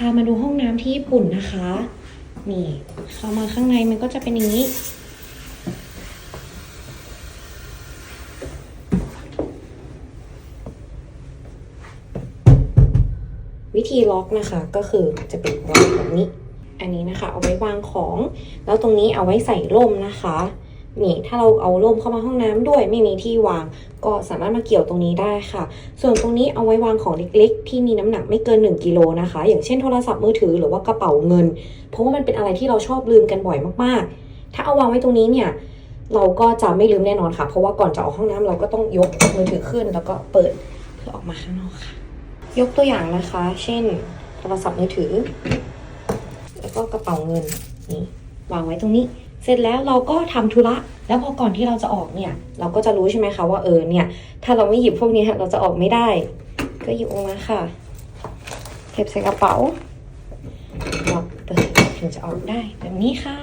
พามาดูห้องน้ำที่ญี่ปุ่นนะคะ นี่เข้ามาข้างในมันก็จะเป็นอย่างนี้ วิธีล็อกนะคะก็คือจะเป็นวางแบบนี้ อันนี้นะคะ เอาไว้วางของ แล้วตรงนี้เอาไว้ใส่ร่มนะคะ นี่ถ้าเราเอาร่มเข้ามาห้องน้ำด้วยไม่มีที่วาง ก็สามารถมาเกี่ยวตรงนี้ได้ค่ะ ส่วนตรงนี้เอาไว้วางของเล็กๆ ที่มีน้ำหนักไม่เกิน 1กิโลนะคะ อย่างเช่นโทรศัพท์มือถือหรือว่ากระเป๋าเงิน เพราะว่ามันเป็นอะไรที่เราชอบลืมกันบ่อยมากๆ ถ้าเอาวางไว้ตรงนี้เนี่ยเราก็จะไม่ลืมแน่นอนค่ะ เพราะว่าก่อนจะออกห้องน้ำเราก็ต้องยกมือถือขึ้น แล้วก็เปิดเพื่อออกมาข้างนอกค่ะ ยกตัวอย่างนะคะ เช่น โทรศัพท์มือถือ แล้วก็กระเป๋าเงินนี่วางไว้ตรงนี้ เสร็จแล้วเราก็ทำธุระ แล้วพอก่อนที่เราจะออกเนี่ย เราก็จะรู้ใช่ไหมคะว่าเออเนี่ย ถ้าเราไม่หยิบพวกนี้เราจะออกไม่ได้ ก็หยิบออกมาค่ะ เก็บใส่กระเป๋าล็อกเปิดถึงจะออกได้แบบนี้ค่ะ